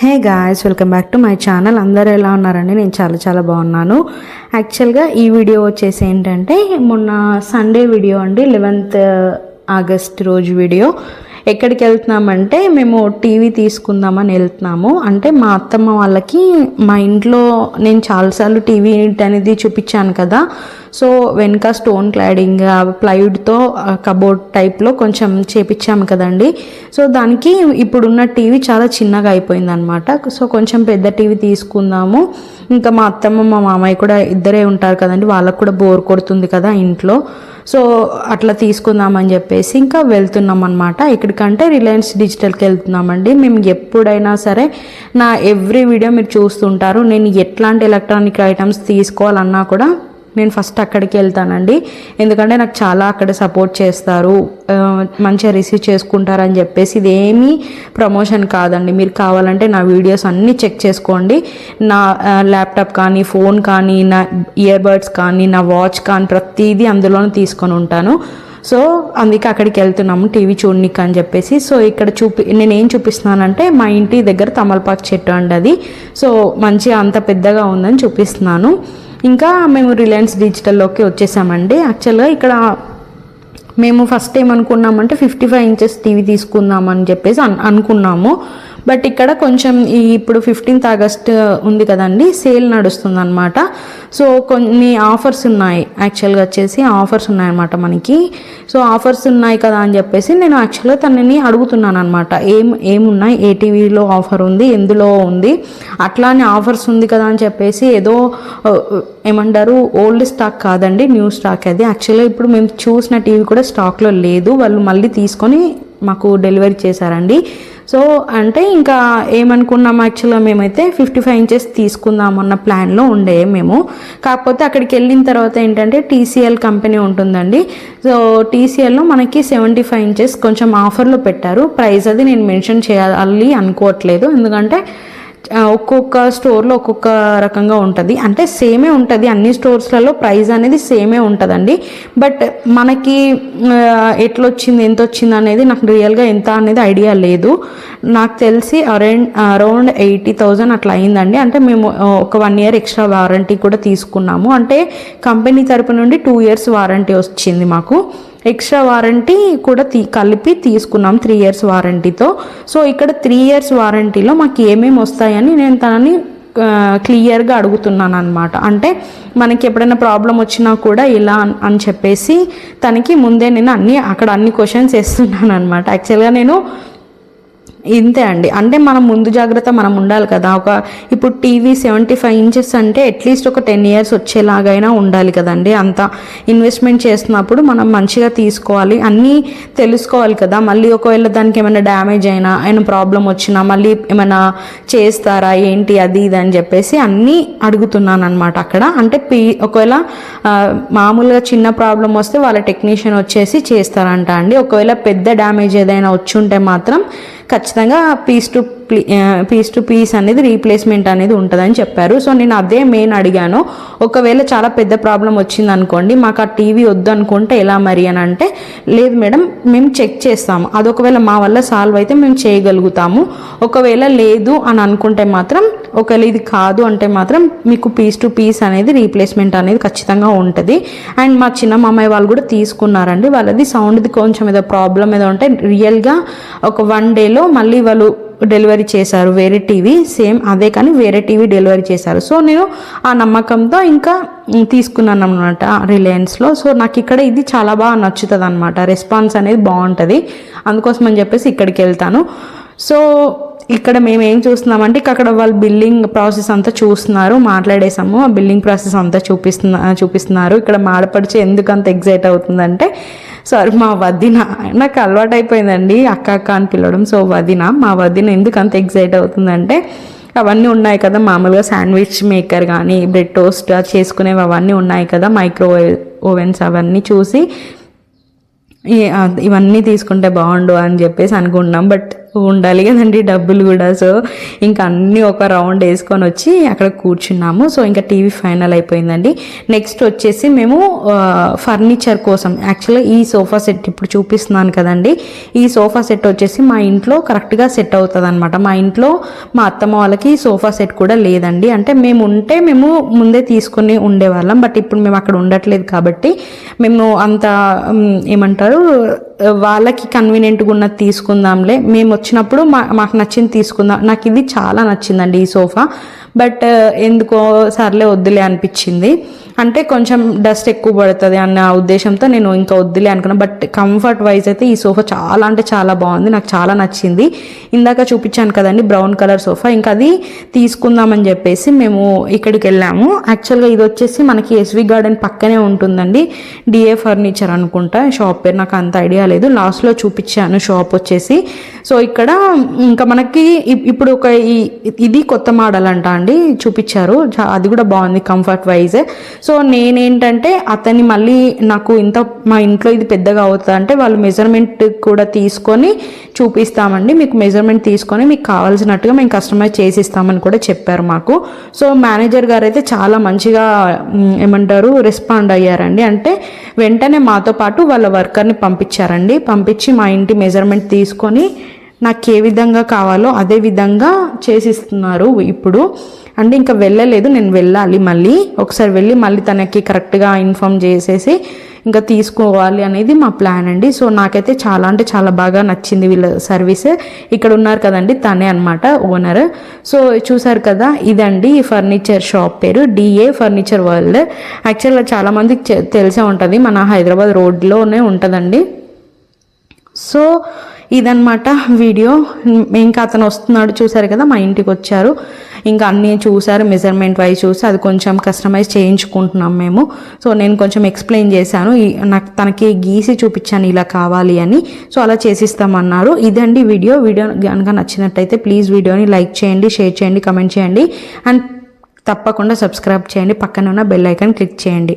Hey guys welcome back to my channel అందరూ ఎలా ఉన్నారండి? నేను చాలా చాలా బాగున్నాను. యాక్చువల్గా ఈ వీడియో వచ్చేసి ఏంటంటే మొన్న సండే వీడియో అండి లెవెన్త్ ఆగస్ట్ రోజు వీడియో ఎక్కడికి వెళ్తున్నామంటే మేము టీవీ తీసుకుందామని వెళ్తున్నాము. అంటే మా అత్తమ్మ వాళ్ళకి మా ఇంట్లో నేను చాలాసార్లు టీవీ అనేది చూపించాను కదా. సో వెనక స్టోన్ క్లాడింగ్ ప్లైవుడ్తో కబోర్డ్ టైప్లో కొంచెం చేపించాము కదండి. సో దానికి ఇప్పుడున్న టీవీ చాలా చిన్నగా అయిపోయింది అనమాట సో కొంచెం పెద్ద టీవీ తీసుకుందాము. ఇంకా మా అత్తమ్మ మా మామయ్య కూడా ఇద్దరే ఉంటారు కదండి. వాళ్ళకు కూడా బోర్ కొడుతుంది కదా ఇంట్లో. సో అట్లా తీసుకుందామని చెప్పేసి ఇంకా వెళ్తున్నాం అనమాట ఇక్కడికంటే రిలయన్స్ డిజిటల్కి వెళ్తున్నామండి. మేము ఎప్పుడైనా సరే నా ఎవ్రీ వీడియో మీరు చూస్తుంటారు. నేను ఎట్లాంటి ఎలక్ట్రానిక్ ఐటమ్స్ తీసుకోవాలన్నా కూడా నేను ఫస్ట్ అక్కడికి వెళ్తానండి. ఎందుకంటే నాకు చాలా అక్కడ సపోర్ట్ చేస్తారు. మంచిగా రిసీవ్ చేసుకుంటారని చెప్పేసి ఇదేమీ ప్రమోషన్ కాదండి. మీరు కావాలంటే నా వీడియోస్ అన్నీ చెక్ చేసుకోండి. నా ల్యాప్టాప్ కానీ ఫోన్ కానీ నా ఇయర్బడ్స్ కానీ నా వాచ్ కానీ ప్రతిదీ అందులోనే తీసుకొని ఉంటాను. సో అందుకే అక్కడికి వెళ్తున్నాము టీవీ చూడనికి అని చెప్పేసి. సో ఇక్కడ చూపి నేను ఏం చూపిస్తున్నానంటే మా ఇంటి దగ్గర తమలపాకు చెట్టు అండి అది. సో మంచిగా అంత పెద్దగా ఉందని చూపిస్తున్నాను. ఇంకా మేము రిలయన్స్ డిజిటల్లోకి వచ్చేసామండి. యాక్చువల్గా ఇక్కడ మేము ఫస్ట్ ఏమనుకున్నామంటే ఫిఫ్టీ ఫైవ్ ఇంచెస్ టీవీ తీసుకుందామని చెప్పేసి అన్ అనుకున్నాము. బట్ ఇక్కడ కొంచెం ఈ ఇప్పుడు ఫిఫ్టీన్త్ ఆగస్ట్ ఉంది కదండి సేల్ నడుస్తుంది అనమాట సో కొన్ని ఆఫర్స్ ఉన్నాయి యాక్చువల్గా వచ్చేసి ఆఫర్స్ ఉన్నాయన్నమాట మనకి. సో ఆఫర్స్ ఉన్నాయి కదా అని చెప్పేసి నేను యాక్చువల్గా తనని అడుగుతున్నాను అనమాట ఏం ఏమున్నాయి ఏ టీవీలో ఆఫర్ ఉంది ఎందులో ఉంది అట్లానే ఆఫర్స్ ఉంది కదా అని చెప్పేసి ఏదో ఏమంటారు ఓల్డ్ స్టాక్ కాదండి న్యూ స్టాక్ అది. యాక్చువల్గా ఇప్పుడు మేము చూసిన టీవీ కూడా స్టాక్లో లేదు వాళ్ళు మళ్ళీ తీసుకొని మాకు డెలివరీ చేశారండి. సో అంటే ఇంకా ఏమనుకున్నాం యాక్చువల్గా మేమైతే ఫిఫ్టీ ఫైవ్ ఇంచెస్ తీసుకుందాం అన్న ప్లాన్లో ఉండే మేము. కాకపోతే అక్కడికి వెళ్ళిన తర్వాత ఏంటంటే టీసీఎల్ కంపెనీ ఉంటుందండి. సో టీసీఎల్లో మనకి సెవెంటీ ఫైవ్ ఇంచెస్ కొంచెం ఆఫర్లో పెట్టారు. ప్రైస్ అది నేను మెన్షన్ చేయాలి అనుకోవట్లేదు. ఎందుకంటే ఒక్కొక్క స్టోర్లో ఒక్కొక్క రకంగా ఉంటుంది. అంటే సేమే ఉంటుంది. అన్ని స్టోర్స్లలో ప్రైస్ అనేది సేమే ఉంటుందండి. బట్ మనకి ఎట్లా వచ్చింది ఎంత వచ్చింది అనేది నాకు రియల్గా ఎంత అనేది ఐడియా లేదు. నాకు తెలిసి అరౌండ్ అరౌండ్ ఎయిటీ థౌజండ్ అట్లా అయిందండి. అంటే మేము ఒక వన్ ఇయర్ ఎక్స్ట్రా వారంటీ కూడా తీసుకున్నాము. అంటే కంపెనీ తరపు నుండి టూ ఇయర్స్ వారంటీ వచ్చింది మాకు. ఎక్స్ట్రా వారంటీ కూడా తీ కలిపి తీసుకున్నాం త్రీ ఇయర్స్ వారంటీతో. సో ఇక్కడ త్రీ ఇయర్స్ వారంటీలో మాకు ఏమేమి వస్తాయని నేను తనని క్లియర్గా అడుగుతున్నాను అనమాట అంటే మనకి ఎప్పుడైనా ప్రాబ్లం వచ్చినా కూడా ఇలా అని చెప్పేసి తనకి ముందే నేను అన్ని అక్కడ అన్ని క్వశ్చన్స్ వేస్తున్నాను అనమాట యాక్చువల్గా నేను ఇంతే అండి. అంటే మనం ముందు జాగ్రత్త మనం ఉండాలి కదా. ఒక ఇప్పుడు టీవీ సెవెంటీ ఫైవ్ ఇంచెస్ అంటే అట్లీస్ట్ ఒక టెన్ ఇయర్స్ వచ్చేలాగైనా ఉండాలి కదండి. అంత ఇన్వెస్ట్మెంట్ చేస్తున్నప్పుడు మనం మంచిగా తీసుకోవాలి. అన్నీ తెలుసుకోవాలి కదా. మళ్ళీ ఒకవేళ దానికి ఏమైనా డ్యామేజ్ అయినా ఏమైనా ప్రాబ్లం వచ్చినా మళ్ళీ ఏమైనా చేస్తారా ఏంటి అది ఇది అని చెప్పేసి అన్నీ అడుగుతున్నాను అనమాట అక్కడ. అంటే పీ ఒకవేళ మామూలుగా చిన్న ప్రాబ్లం వస్తే వాళ్ళ టెక్నీషియన్ వచ్చేసి చేస్తారంట అండి. ఒకవేళ పెద్ద డ్యామేజ్ ఏదైనా వచ్చి ఉంటే మాత్రం ఖచ్చితంగా piece to piece to piece అనేది రీప్లేస్మెంట్ అనేది ఉంటుందని చెప్పారు. సో నేను అదే మెయిన్ అడిగాను. ఒకవేళ చాలా పెద్ద ప్రాబ్లం వచ్చింది అనుకోండి మాకు ఆ టీవీ వద్దు అనుకుంటే ఎలా మరి అని అంటే లేదు మేడం మేము చెక్ చేస్తాము. అది ఒకవేళ మా వల్ల సాల్వ్ అయితే మేము చేయగలుగుతాము. ఒకవేళ లేదు అని అనుకుంటే మాత్రం ఒకవేళ ఇది కాదు అంటే మాత్రం మీకు పీస్ టు పీస్ అనేది రీప్లేస్మెంట్ అనేది ఖచ్చితంగా ఉంటుంది. అండ్ మా చిన్న మామయ్య వాళ్ళు కూడా తీసుకున్నారండి. వాళ్ళది సౌండ్ది కొంచెం ఏదో ప్రాబ్లం ఏదో ఉంటే రియల్గా ఒక వన్ డేలో మళ్ళీ వాళ్ళు డెలివరీ చేశారు. వేరే టీవీ సేమ్ అదే కానీ వేరే టీవీ డెలివరీ చేశారు. సో నేను ఆ నమ్మకంతో ఇంకా తీసుకున్నాను అనమాట రిలయన్స్లో సో నాకు ఇక్కడ ఇది చాలా బాగా నచ్చుతుంది అనమాట రెస్పాన్స్ అనేది బాగుంటుంది. అందుకోసం అని చెప్పేసి ఇక్కడికి వెళ్తాను. సో ఇక్కడ మేము ఏం చూస్తున్నామంటే అక్కడ వాళ్ళు బిల్లింగ్ ప్రాసెస్ అంతా చూస్తున్నారు మాట్లాడేసాము ఆ బిల్లింగ్ ప్రాసెస్ అంతా చూపిస్తున్నా చూపిస్తున్నారు. ఇక్కడ మాడపడిచి ఎందుకు అంత ఎగ్జైట్ అవుతుందంటే సారీ మా వదిన నాకు అలవాటు అయిపోయిందండి అక్క అక్క అని పిలవడం. సో వదిన మా వదిన ఎందుకు అంత ఎగ్జైట్ అవుతుందంటే అవన్నీ ఉన్నాయి కదా మామూలుగా శాండ్విచ్ మేకర్ కానీ బ్రెడ్ టోస్ట్ చేసుకునేవి అవన్నీ ఉన్నాయి కదా మైక్రోవేవ్ ఓవెన్స్ అవన్నీ చూసి ఇవన్నీ తీసుకుంటే బాగుండు అని చెప్పేసి అనుకుంటున్నాం బట్ ఉండాలి కదండి డబ్బులు కూడా. సో ఇంకా అన్నీ ఒక రౌండ్ వేసుకొని వచ్చి అక్కడ కూర్చున్నాము. సో ఇంకా టీవీ ఫైనల్ అయిపోయిందండి. నెక్స్ట్ వచ్చేసి మేము ఫర్నిచర్ కోసం. యాక్చువల్గా ఈ సోఫా సెట్ ఇప్పుడు చూపిస్తున్నాను కదండి. ఈ సోఫా సెట్ వచ్చేసి మా ఇంట్లో కరెక్ట్గా సెట్ అవుతుంది అనమాట మా ఇంట్లో మా అత్తమ్మ వాళ్ళకి సోఫా సెట్ కూడా లేదండి. అంటే మేము ఉంటే మేము ముందే తీసుకుని ఉండేవాళ్ళం. బట్ ఇప్పుడు మేము అక్కడ ఉండట్లేదు కాబట్టి మేము అంత ఏమంటారు వాళ్ళకి కన్వీనియంట్గా ఉన్నది తీసుకుందాంలే. మేము వచ్చినప్పుడు మా మాకు నచ్చింది తీసుకుందాం. నాకు ఇది చాలా నచ్చిందండి ఈ సోఫా. బట్ ఎందుకో సర్లే వద్దులే అనిపించింది. అంటే కొంచెం డస్ట్ ఎక్కువ పడుతుంది అన్న ఉద్దేశంతో నేను ఇంకా వద్దులే అనుకున్నా. బట్ కంఫర్ట్ వైజ్ అయితే ఈ సోఫా చాలా అంటే చాలా బాగుంది. నాకు చాలా నచ్చింది. ఇందాక చూపించాను కదండి బ్రౌన్ కలర్ సోఫా. ఇంకా అది తీసుకుందామని చెప్పేసి మేము ఇక్కడికి వెళ్ళాము. యాక్చువల్గా ఇది వచ్చేసి మనకి ఎస్వి గార్డెన్ పక్కనే ఉంటుందండి. డిఏ ఫర్నిచర్ అనుకుంటా. షాప్ పేరు నాకు అంత ఐడియా లేదు లాస్ట్లో చూపించాను షాప్ వచ్చేసి. సో ఇక్కడ ఇంకా మనకి ఇప్- ఇప్పుడు ఒక ఇది కొత్త మోడల్ అంట అండి చూపించారు. అది కూడా బాగుంది కంఫర్ట్ వైజ్ సో నేనేంటంటే అతన్ని మళ్ళీ నాకు ఇంత మా ఇంట్లో ఇది పెద్దగా అవుతుంది అంటే వాళ్ళు మెజర్మెంట్ కూడా తీసుకొని చూపిస్తామండి. మీకు మెజర్మెంట్ తీసుకొని మీకు కావాల్సినట్టుగా మేము కస్టమైజ్ చేసి ఇస్తామని కూడా చెప్పారు మాకు. సో మేనేజర్ గారు అయితే చాలా మంచిగా ఏమంటారు రెస్పాండ్ అయ్యారండి. అంటే వెంటనే మాతో పాటు వాళ్ళ వర్కర్ని పంపించారండి. పంపించి మా ఇంటి మెజర్మెంట్ తీసుకొని నాకు ఏ విధంగా కావాలో అదే విధంగా చేసిస్తున్నారు ఇప్పుడు. అంటే ఇంకా వెళ్ళలేదు నేను వెళ్ళాలి మళ్ళీ. ఒకసారి వెళ్ళి మళ్ళీ తనకి కరెక్ట్గా ఇన్ఫామ్ చేసేసి ఇంకా తీసుకోవాలి అనేది మా ప్లాన్ అండి. సో నాకైతే చాలా అంటే చాలా బాగా నచ్చింది వీళ్ళ సర్వీస్ ఇక్కడ ఉన్నారు కదండి తనే అనమాట ఓనర్ సో చూసారు కదా ఇదండి ఈ ఫర్నిచర్ షాప్ పేరు. డిఏ ఫర్నిచర్ వరల్డ్ యాక్చువల్గా చాలామందికి తెలిసే ఉంటుంది. మన హైదరాబాద్ రోడ్లోనే ఉంటుందండి. సో ఇదన్నమాట వీడియో. ఇంకా అతను వస్తున్నాడు చూసారు కదా మా ఇంటికి వచ్చారు. ఇంకా అన్నీ చూసారు మెజర్మెంట్ వైజ్ చూసి అది కొంచెం కస్టమైజ్ చేయించుకుంటున్నాం మేము. సో నేను కొంచెం ఎక్స్ప్లెయిన్ చేశాను. ఈ- నాకు తనకి గీసి చూపించాను ఇలా కావాలి అని. సో అలా చేసిస్తామన్నారు. ఇదండి వీడియో. వీడియో కనుక నచ్చినట్టయితే ప్లీజ్ వీడియోని లైక్ చేయండి షేర్ చేయండి కమెంట్ చేయండి. అండ్ తప్పకుండా సబ్స్క్రైబ్ చేయండి. పక్కన ఉన్న బెల్ ఐకాన్ క్లిక్ చేయండి.